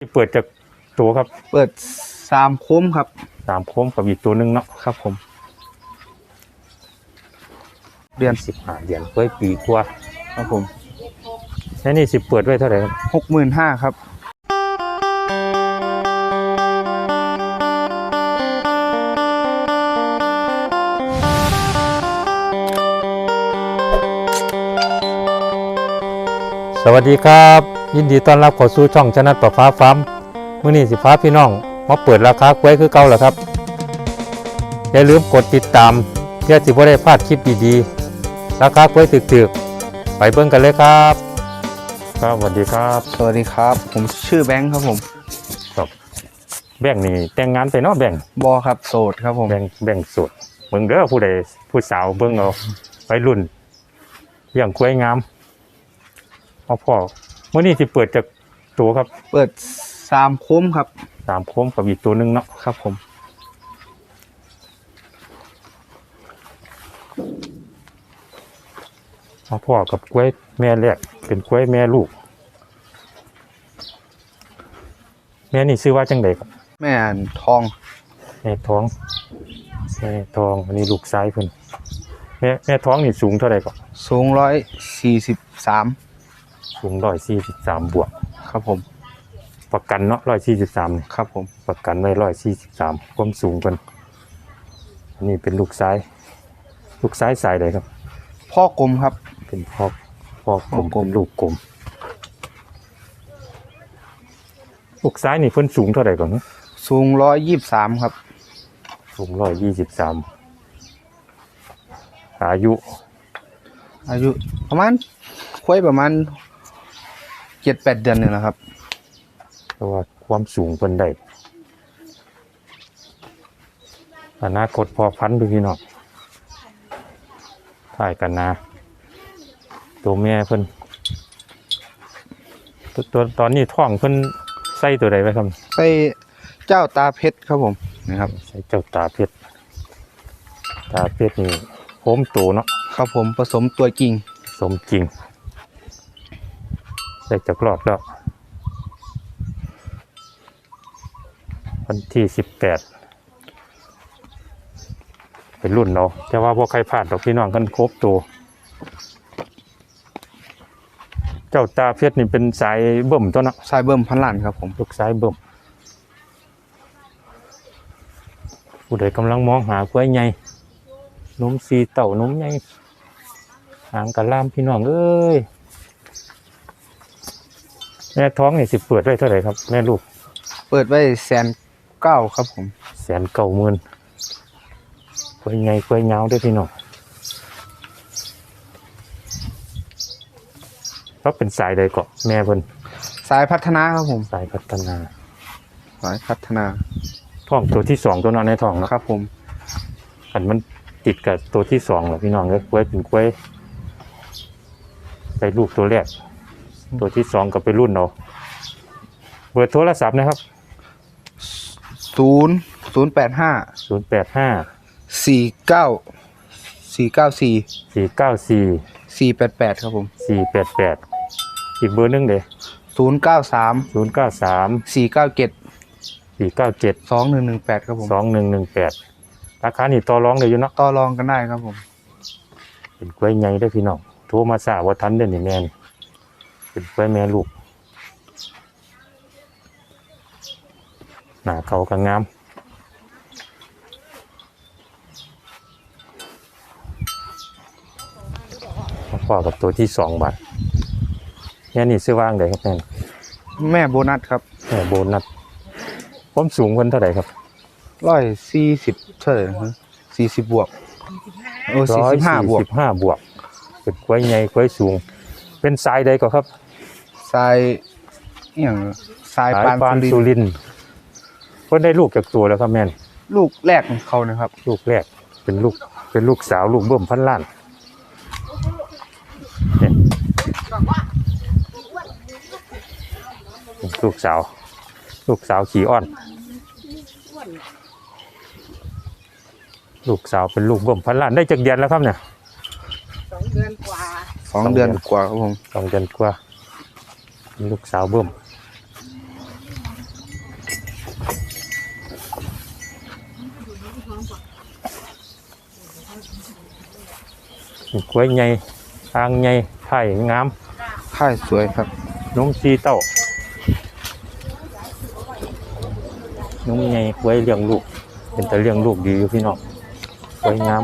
เปิดจากตัวครับ เปิดสามโค้มครับสามโค้งกับอีกตัวหนึงเนาะครับ ผม เดือนสิบห้าเดือนเฮ้ยปีกว่าครับผมแล้วนี่สิเปิดไว้เท่าไหร่ครับหกหมื่นห้าครับสวัสดีครับ ยินดีต้อนรับเข้าสู่ช่องชนะประฟ้าฟ้าร์มมื้อนี้สิฟ้าพี่น้องมาเปิดราคากล้วยคือเก่าแล้วครับ อย่าลืมกดติดตามเพื่อสิบ่ได้พลาดคลิปดีๆ ราคากล้วยตึกๆ ไปเบิ่งกันเลยครับ ครับสวัสดีครับสวัสดีครับ ผมชื่อแบงค์ครับผมครับแบ่งนี่แต่งงานไปเนาะแบ่งบอครับโสดครับผมแบ่งแบ่งสุดเบิ่งเด้อผู้ใดผู้สาวเบิ่งเอาไปรุ่นเลี้ยงกล้วยงามเอาพ่อ มื้อนี้สิเปิดจากตัวครับเปิดสามโค้มครับสามโค้งกับอีกตัวหนึงเนาะครับ ผมเอาพ่อกับกล้วยแม่แรกเป็นกล้วยแม่ลูก แม่นี่ชื่อว่าจังไดครับ แม่อันทองแม่ท้องแม่ท้องอันนี้ลูกซ้ายเพิ่นแม่แม่ท้องนี่สูงเท่าไหร่ครับสูงร้อยสี่สิบสาม สูงร้อยสี่สิบสามบวก ครับผม ประกันเนาะร้อยสี่สิบสามครับผม ประกันไว้ร้อยสี่สิบสามความสูงเพิ่นอันนี้เป็นลูกซ้าย ลูกซ้ายสายใดครับ พ่อกลมครับ เป็นพ่อพ่อกลมพ่อกลม เป็นลูกกลม ลูกซ้ายนี่เพิ่นสูงเท่าไหร่ก่อนนะสูงร้อยยี่สิบสามครับ สูงร้อยยี่สิบสามอายุอายุประมาณคุยประมาณ เจ็ดแปดเดือนเนี่ยนะครับเพราะว่าความสูงเพิ่นได้อนาคตพอพันธุ์ดูพี่น้องถ่ายกันนะ ตัวแม่เพิ่นตัวตัวตอนนี้ท้องเพิ่นใส่ตัวใดไว้ครับใส่เจ้าตาเพชรครับผมนะครับใส่เจ้าตาเพชรตาเพชรนี่โค้มโตเนาะครับผมผสมตัวจริง สมจริง ใส่จักรอบแล้ว วันที่สิบแปดเป็นรุ่นเราแต่ว่าพวกใครพลาดดอกพี่น้องกันครบตัว เจ้าตาเพชรนี่เป็นสายเบิ่มตัวเนาะสายเบิ่มพันล้านครับผม ลูกสายเบิ่มผู้ใดกำลังมองหากล้วยใหญ่นมสีเต่านมใหญ่หางกะล่ามพี่น้องเอ้ย แม่ท้องนี่สิเปิดไว้เท่าไหร่ครับแม่ลูกเปิดไว้แสนเก้าครับผมแสนเก้าหมื่นกล้วยใหญ่กล้วยยาวเด้วยพี่น้องก็เป็นสายใดเกาะแม่เพิ่นสายพัฒนาครับผมสายพัฒนาสายพัฒนาท้องตัวที่สองตัวนอนในท้องเนาะครับผมอันมันติดกับตัวที่สองเหรอพี่น้องเลยกล้วยเป็นกล้วยไปลูกตัวแรก ตัวที่สองก็ไปรุ่นเราเบอร์โทรศัพท์นะครับศูนย์ศูนย์แปดห้าศูนย์แปดห้าสี่เก้าสี่เก้าสี่สี่เก้าสี่สี่แปดแปดครับผมสี่แปดแปดอีกเบอร์หนึงเด้ศูนย์เก้าสามศูนย์เก้าสามสี่เก้าเจ็ดสี่เก้าเจ็ดสองหนึ่งหนึ่งแปดครับผมสองหนึ่งหนึ่งแปดราคานี่ต่อรองเลยอยู่เนาะต่อรองกันได้ครับผม เป็นกล้วยใหญ่ได้อพี่น้องโทรมาสาว่าทันเด่นนี่แม่น เป็นกล้วยแม่ลูกหน้าเขาก็งามมาพอกับตัวที่สองบาทเนี่ยนี่ซื้อว่างเลยครับแม่นแม่โบนัสครับแม่โบนัสผมสูงคนเท่าไหร่ครับร้อยสี่สิบเท่าไหร่สี่สิบบวกโอ้สี่สิบห้าบวกสิบห้าบวกเป็นกล้วยใหญ่กล้วยสูง เป็นสายใดก็ครับสายอหย่างสายปานปานสุสุรินทร์รินทร์เพิ่นได้ลูกจากตัวแล้วครับแม่นลูกแรกของเขานะครับ ลูกแรกเป็นลูกเป็นลูกสาวลูกเบิ่มพันล้านเนี่ยลูกสาว ลูกสาวขี่อ้อน ลูกสาวเป็นลูกเบิ่มพันล้านได้จากเดือนแล้วครับเนี่ย สองเดือนกว่า สองเดือนกว่าครับผมสองเดือนกว่าลูกสาวเบิ่มกล้วยใหญ่ทางใหญ่ไผ่งามไผ่สวยครับน้องซีเต้าน้องใหญ่กล้วยเลี้ยงลูก เป็นแต่เลี้ยงลูกดีอยู่พี่น้องกล้วยงาม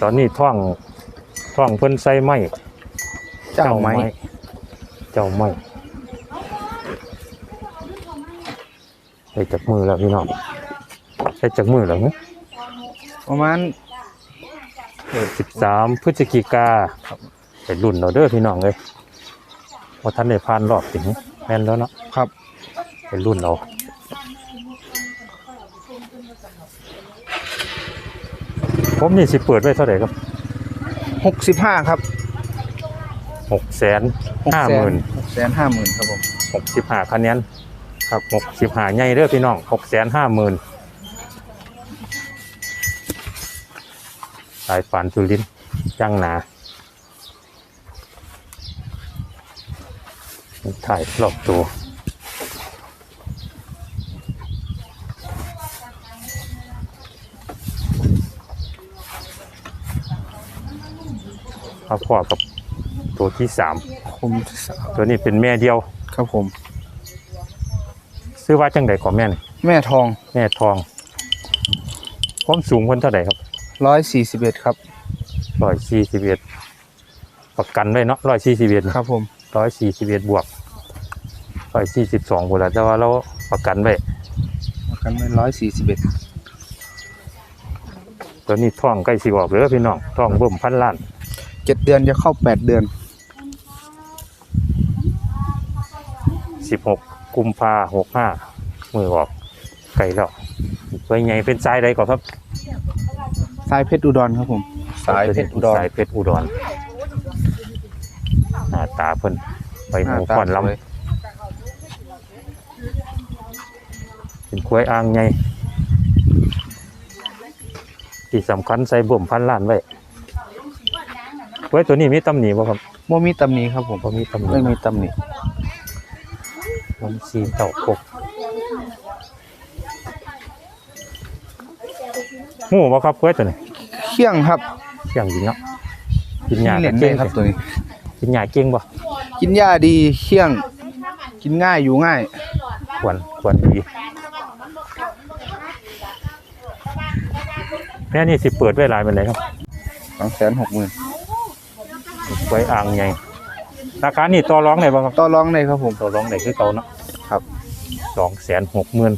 ตอนนี้ท่องท่องเพิ่นใส่ไม้ เจ้าไม้ เจ้าไม้ใส่จากมือแล้วพี่น้องใส่จากมือแล้วเนี่ยประมาณสิบสามพฤศจิกาเป็นรุ่นเราเด้อพี่น้องเลยว่าท่านได้ผ่านรอบถึงแม่นแล้วเนาะครับเป็นรุ่นเราผมนี่สิเปิดไว้เท่าไหร่ครับหกสิบห้าครับ หกแสนห้าหมื่นหกแสนห้าหมื่นครับผมหกสิบห้าคะแนนครับหกสิบห้าใหญ่เด้อพี่น้องหกแสนห้าหมื่นสายปานจุลินทร์ย่างหนาถ่ายรอบตัวมาพอกับ ตัวที่สามผมตัวนี้เป็นแม่เดียว ครับผม ซื้อว่าจังใดของแม่นแม่ทองแม่ทองความสูงคนเท่าไหร่ครับร้อยสี่สิบเอ็ดครับร้อยสี่สิบเอ็ดประกันไว้เนาะร้อยสี่สิบเอ็ดครับผมร้อยสี่สิบเอ็ดบวกร้อยสี่สิบสองคนละแต่ว่าเราประกันไว้ประกันไว้ร้อยสี่สิบเอ็ดตัวนี้ท้องใกล้สิออกเลยพี่น้องท้องเบิ่มพันล้านเจ็ดเดือนจะเข้าแปดเดือน สิบหกกุมภาหกห้ามือออกไกลแล้วตัวใหญ่เป็นสายใดก่อนครับสายเพชรอุดรครับผมสายเพชรอุดร สายเพชรอุดรหน้าตาเพิ่นไปหหูน้าตาก่อนลำสวยเป็นกล้วยอ่างไงที่สำคัญใส่บ่มพันล้านไว้กล้วยตัวนี้มีตำหนิบ่ครับบ่มีตำหนิครับผมบ่มีตำหนิไม่มีตำหนิ มันสีเต่าปกหมูบ่ครับกล้วยตัวนี้เขี้ยงครับ เสียงดีเนาะกินหญ้าเล่นเก่ได้งครับตัวนี้ กินหญ้าเก่งบ่กินหญ้าดีเขี้ยง กินง่ายอยู่ง่าย ควรควรดีแม่นี่สิเปิดไว้หลายเป็นไรครับสองแสนหกหมื่นกล้อ่างใหญ่ ราคานี่ต่อรองได้บ่ครับต่อรองได้ครับผม ต่อรองได้คือเก่าเนาะครับ สองแสนหกหมื่น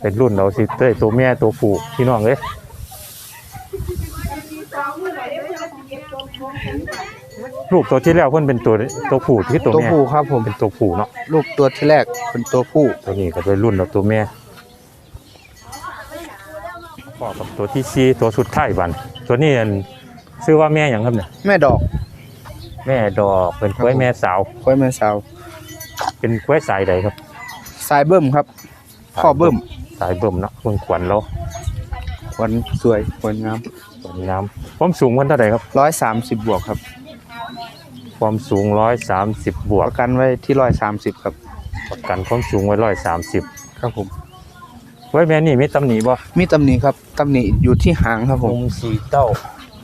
เป็นรุ่นเราสิเต้ยตัวแม่ตัวผู้พี่น้องเลยลูกตัวที่แล้วเพิ่นเป็นตัวตัวผู้ที่ตัวตัวแม่ผู้ครับผม เป็นตัวผู้เนาะลูกตัวที่แรกเป็นตัวผู้ตัวนี้ก็เป็นรุ่นเราตัวแม่ พ่อกับตัวที่สี่ตัวสุดท้ายบันตัวนี้อันชื่อว่าแม่อย่างครับเนี่ยแม่ดอก แม่ดอกเป็นกล้วยแม่สาวค่อยแม่สาว เป็นกล้วยสายใดครับ สายเบิ่มครับพ่อเบิ่มสายเบิ่มเนาะเบิ่งขวัญเราขวัญสวยขวัญงามขวัญงามความสูงมันเท่าไหร่ครับร้อยสามสิบบวกครับ ความสูงร้อยสามสิบบวปกระกันไว้ที่ร้อยสามสิบครับประกันความสูงไว้ร้อยสามสิบครับผม กล้วยแม่นี่มีตำหนิบ่มีตำหนิครับตำหนิอยู่ที่หางครับผมมุมสีเต้า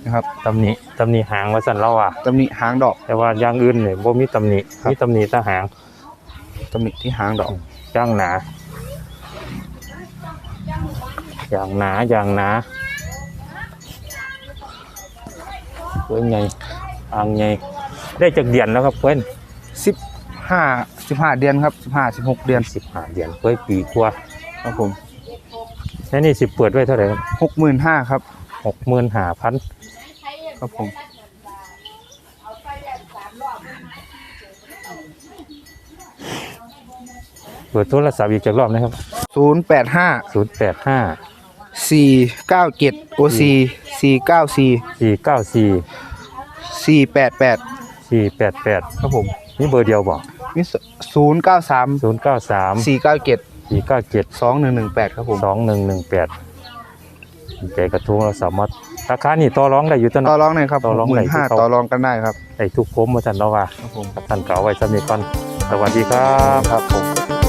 นะครับตำหนิตำหนิหางว่าสั่นเราอะ ตำหนิหางดอก แต่ว่าอย่างอื่นเนี่ยบ่มีตำหนิครับ มีตำหนิแต่หางตำหนิที่หางดอก ย่างหนาอย่างหนาอย่างหนาเว้ยไงอ่างไงได้จากเดือนแล้วครับเพื่อนสิบห้าสิบห้าเดือนครับสิบห้าสิบหกเดือนสิบห้าเดือนเพื่อปีกว่าครับผม แล้วนี่สิเปิดไว้เท่าไหร่ครับหกหมื่นห้าครับหกหมื่นห้าพันครับผมเปิดโทรศัพท์อีกจากรอบนะครับศูนย์แปดห้าศูนย์แปดห้าสี่เก้าเจ็ดโอซีสี่เก้าสี่สี่เก้าสี่สี่แปดแปดสี่แปดแปดครับผมนี่เบอร์เดียวบอกมีศูนย์เก้าสามศูนย์เก้าสามสี่เก้าเจ็ด สี่เก้าเจ็ดสองหนึ่งหนึ่งแปดครับผมสองหนึ่งหนึ่งแปดใจกระทุงเราสามารถราคานี่ต่อรองได้อยู่ตอนต่อนั้นรองหน่อยครับต่อรองหไหนมื่นห้าที่เขาต่อรองกันได้ครับได้ทุกคมมาท่านเราว่าครับผมท่านเก่าไว้สำนีก่อนสวัสดีครับครับผม